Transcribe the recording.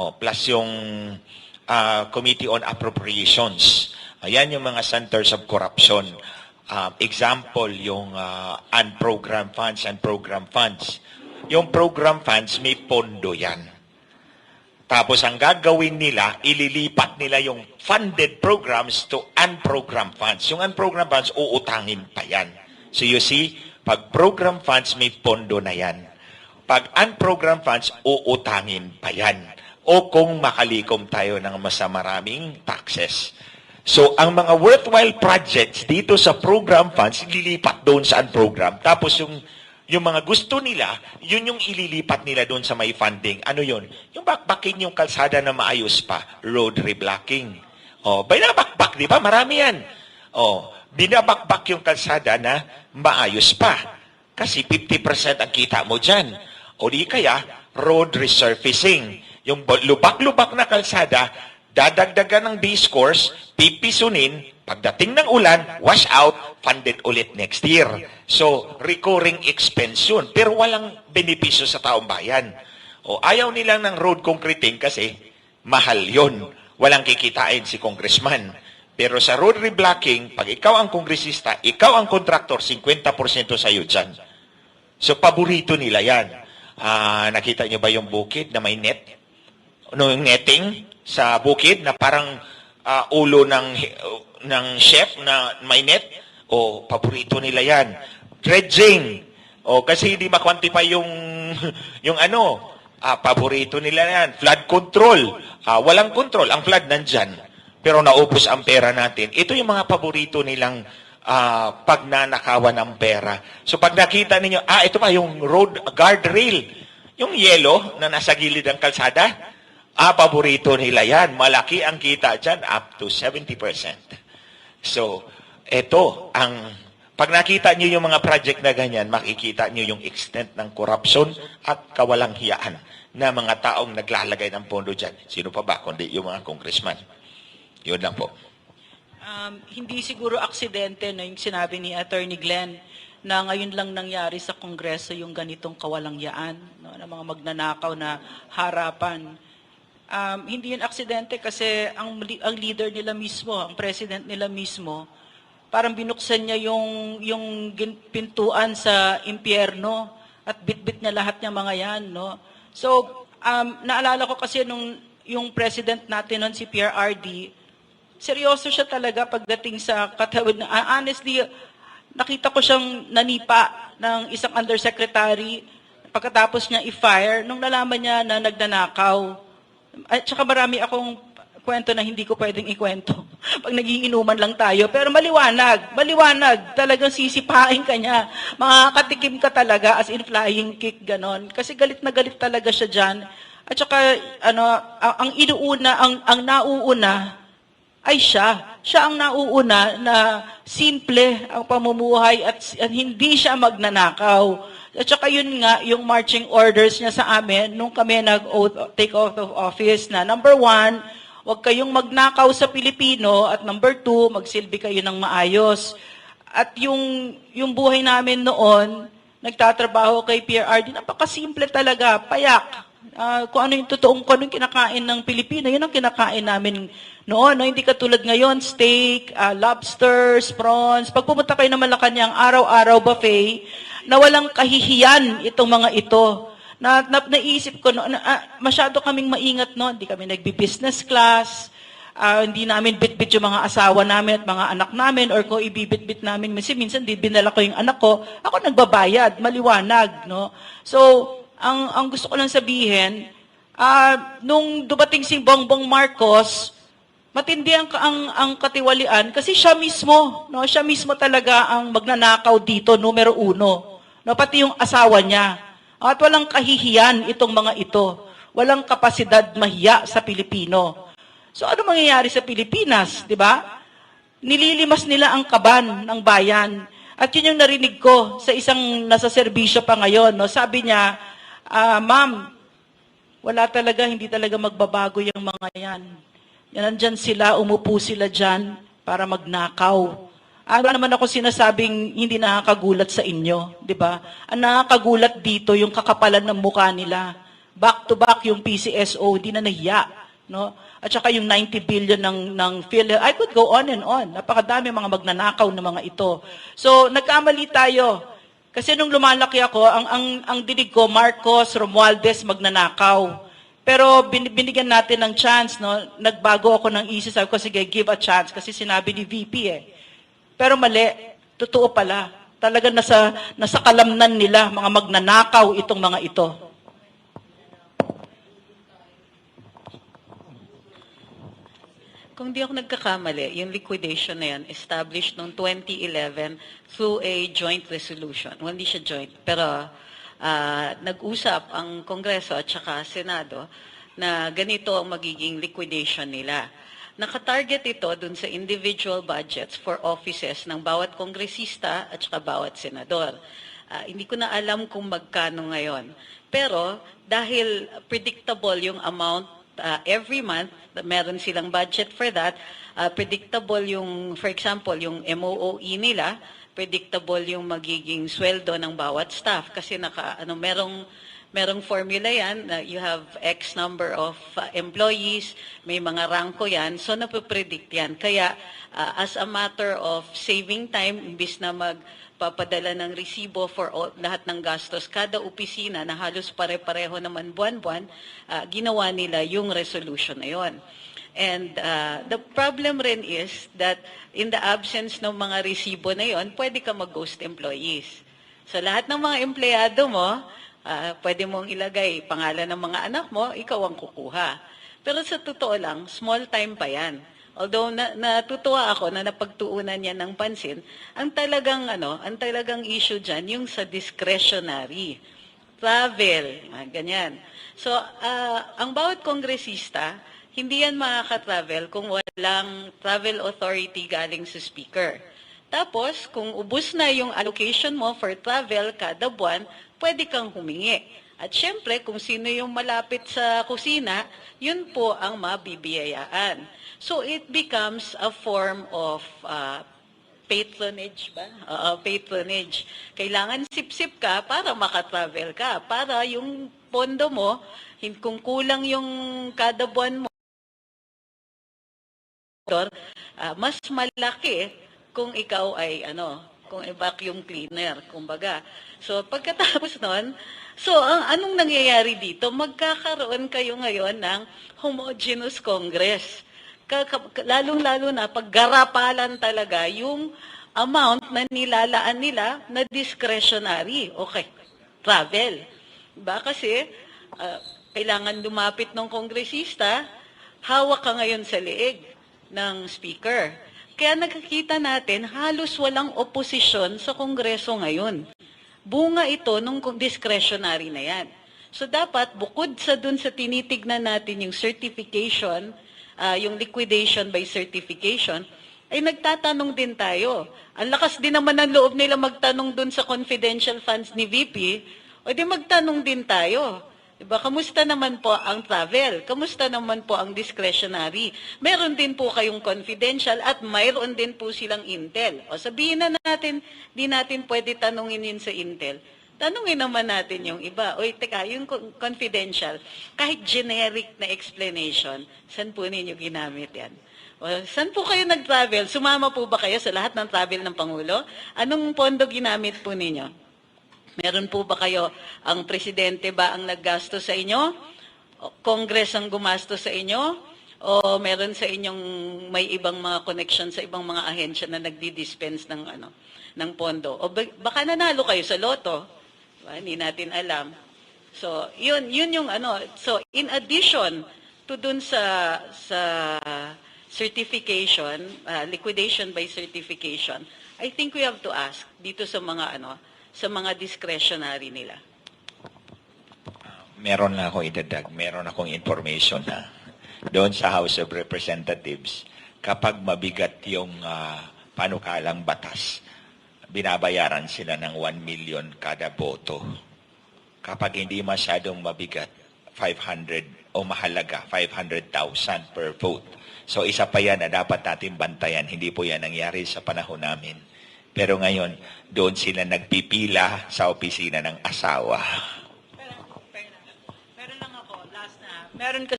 Oh, plus yung ah, Committee on Appropriations. Ayan yung mga centers of corruption. Um, example, yung ah, unprogrammed funds and program funds. Yung program funds, may pondo yan. Tapos ang gagawin nila, ililipat nila yung funded programs to unprogrammed funds. Yung unprogrammed funds, uutangin pa yan. So you see, pag program funds, may pondo na yan. Pag unprogrammed funds, uutangin pa yan. O kung makalikom tayo ng mas maraming taxes. So, ang mga worthwhile projects dito sa program funds, ililipat doon sa unprogram. Tapos yung yung mga gusto nila, yun yung ililipat nila doon sa may funding. Ano yun? Yung bakbakin yung kalsada na maayos pa. Road reblocking. O, binabakbak, di ba? Marami yan. O, binabakbak yung kalsada na maayos pa. Kasi 50% ang kita mo dyan. O di kaya, road resurfacing. Yung lubak-lubak na kalsada, dadagdagan ng B-scores, pipisunin, pagdating ng ulan, wash out, funded ulit next year. So, recurring expense yun. Pero walang benepisyo sa taong bayan. O ayaw nilang ng road concreting kasi mahal yon. Walang kikitain si congressman. Pero sa road reblocking, pag ikaw ang kongresista, ikaw ang kontraktor, 50% sa'yo dyan. So, paborito nila yan. Ah, nakita niyo ba yung bukid na may net? Yung netting sa bukid na parang ah, ulo ng ng chef na may net? O, paborito nila yan. Dredging. O, kasi hindi ma-quantify yung, yung ano, ah, paborito nila yan. Flood control. Ah, walang control. Ang flood nandyan. Pero naubos ang pera natin. Ito yung mga paborito nilang ah, pagnanakawan ng pera. So pag nakita ninyo, ah, ito pa yung road guardrail. Yung yellow na nasa gilid ng kalsada, ah, paborito nila yan. Malaki ang kita dyan, up to 70%. So, ito ang pag nakita niyo yung mga project na ganyan, makikita niyo yung extent ng corruption at kawalang hiyaan na mga taong naglalagay ng pondo dyan. Sino pa ba kundi yung mga congressman? Yun lang po. Um, hindi siguro aksidente na yung sinabi ni Attorney Glenn na ngayon lang nangyari sa Kongreso yung ganitong kawalangyaan no, ng mga magnanakaw na harapan. Um, hindi yun aksidente kasi ang, ang leader nila mismo, ang president nila mismo, parang binuksan niya yung, yung pintuan sa impyerno at bitbit niya lahat ng mga yan. No? So, um, naalala ko kasi nung yung president natin nun, si Pierre RD, seryoso siya talaga pagdating sa katawid na, ah, honestly, nakita ko siyang nanipa ng isang undersecretary pagkatapos niya i-fire nung nalaman niya na nagnanakaw. At saka marami akong kwento na hindi ko pwedeng ikwento pag nagiinuman lang tayo. Pero maliwanag, maliwanag, talagang sisipain ka niya. Makakatikim ka talaga as in flying kick, ganon. Kasi galit na galit talaga siya dyan. At saka, ano, ang, inuuna, ang, ang nauuna, ay siya. Siya ang nauuna na simple ang pamumuhay at, at hindi siya magnanakaw. At saka yun nga, yung marching orders niya sa amin nung kami nag-oath, take oath of office na number one, huwag kayong magnakaw sa Pilipino at number two, magsilbi kayo ng maayos. At yung, yung buhay namin noon, nagtatrabaho kay PRRD, napakasimple talaga, payak. Ah, kung ano yung totoong, kung ano yung kinakain ng Pilipino, yun ang kinakain namin noon. No? Hindi katulad ngayon, steak, ah, lobsters, prawns. Pag pumunta kayo ng Malacanang, araw-araw buffet, na walang kahihiyan itong mga ito. Na, na naisip ko, no, na, ah, masyado kaming maingat no, hindi kami nagbi-business class, ah, hindi namin bit-bit yung mga asawa namin at mga anak namin or kung ibibit-bit namin, minsan, minsan di binala ko yung anak ko, ako nagbabayad, maliwanag. No? So, ang, ang gusto ko lang sabihin, ah, nung dumating si Bongbong Marcos, matindi ang, ang, ang katiwalian kasi siya mismo, no, siya mismo talaga ang magnanakaw dito, numero uno. No, pati yung asawa niya. At walang kahihiyan itong mga ito. Walang kapasidad mahiya sa Pilipino. So ano mangyayari sa Pilipinas, di ba? Nililimas nila ang kaban ng bayan. At yun yung narinig ko sa isang nasa serbisyo pa ngayon. No? Sabi niya, ah, ma'am, wala talaga, hindi talaga magbabago yung mga yan. Yan, nandyan sila, umupo sila dyan para magnakaw. Ano naman ako sinasabing hindi nakakagulat sa inyo, di ba? Ang nakakagulat dito, yung kakapalan ng mukha nila. back-to-back yung PCSO, di na nahiya. No? At saka yung 90 billion ng, ng PhilHealth. I could go on and on. Napakadami mga magnanakaw na mga ito. So, nagkamali tayo. Kasi nung lumalaki ako, ang, ang, ang dinig ko, Marcos, Romualdez, magnanakaw. Pero bin, binigyan natin ng chance, no? Nagbago ako ng isip, sabi ko, sige, give a chance. Kasi sinabi ni VP eh. Pero mali, totoo pala. Talaga nasa, nasa kalamnan nila, mga magnanakaw itong mga ito. Kung di ako nagkakamali, yung liquidation na yan, established noong 2011 through a joint resolution. Well, hindi siya joint, pero ah, nag-usap ang Kongreso at saka Senado na ganito ang magiging liquidation nila. Nakatarget ito dun sa individual budgets for offices ng bawat kongresista at saka bawat senador. Ah, hindi ko na alam kung magkano ngayon. Pero dahil predictable yung amount uh, every month, meron silang budget for that. Uh, predictable yung, for example, yung MOOE nila, predictable yung magiging sweldo ng bawat staff kasi naka, ano, merong, merong formula yan, na you have X number of uh, employees, may mga ranko yan, so napopredict yan. Kaya uh, as a matter of saving time, imbis na mag papadala ng resibo for all, lahat ng gastos kada opisina na halos pare-pareho naman buwan-buwan, ah, ginawa nila yung resolution na yon. And ah, the problem rin is that in the absence ng mga resibo na yon, pwede ka mag-ghost employees. Sa lahat ng mga empleyado mo, ah, pwede mong ilagay pangalan ng mga anak mo, ikaw ang kukuha. Pero sa totoo lang, small time pa yan. Although na, natutuwa ako na napagtuunan niya ng pansin, ang talagang ano, ang talagang issue diyan yung sa discretionary travel, ganyan. So, ah, ang bawat kongresista, hindi yan makaka-travel kung walang travel authority galing sa speaker. Tapos, kung ubus na yung allocation mo for travel kada buwan, pwede kang humingi. At syempre, kung sino yung malapit sa kusina, yun po ang mabibiyayaan. So it becomes a form of uh, patronage ba? Oo, patronage. Kailangan sip-sip ka para makatravel ka. Para yung pondo mo, kung kulang yung kada buwan mo, ah, mas malaki kung ikaw ay ano, kung vacuum cleaner, kumbaga. So pagkatapos nun, so ang anong nangyayari dito? Magkakaroon kayo ngayon ng homogeneous Congress. Lalong-lalo na paggarapalan talaga yung amount na nilalaan nila na discretionary. Okay, travel. Diba? Kasi ah, kailangan lumapit ng kongresista, hawak ka ngayon sa leeg ng speaker. Kaya nakikita natin, halos walang oposisyon sa Kongreso ngayon. Bunga ito nung discretionary na yan. So dapat, bukod sa dun sa tinitignan natin yung certification, ah, yung liquidation by certification, ay nagtatanong din tayo. Ang lakas din naman ng loob nila magtanong dun sa confidential funds ni VP, o di magtanong din tayo. Diba? Kamusta naman po ang travel? Kamusta naman po ang discretionary? Meron din po kayong confidential at mayroon din po silang intel. O sabihin na natin, di natin pwede tanungin yun sa intel. Tanungin naman natin yung iba. Oy, teka, yung co- confidential, kahit generic na explanation, saan po ninyo ginamit yan? O, saan po kayo nag-travel? Sumama po ba kayo sa lahat ng travel ng Pangulo? Anong pondo ginamit po ninyo? Meron po ba kayo, ang presidente ba ang naggasto sa inyo? Congress ang gumasto sa inyo? O meron sa inyong may ibang mga connection sa ibang mga ahensya na nagdi-dispense ng ano ng pondo? O ba- baka nanalo kayo sa loto? Diba? Hindi natin alam. So, yun yun yung ano. So, in addition to dun sa sa certification, uh, liquidation by certification, I think we have to ask dito sa mga ano, sa mga discretionary nila. Meron na akong idadag, meron akong information na doon sa House of Representatives, kapag mabigat yung ah, panukalang batas, binabayaran sila ng 1 million kada boto. Kapag hindi masyadong mabigat, 500 o mahalaga, 500,000 per vote. So isa pa yan na dapat natin bantayan. Hindi po yan nangyari sa panahon namin. Pero ngayon, doon sila nagpipila sa opisina ng asawa. Meron ako, last na. Meron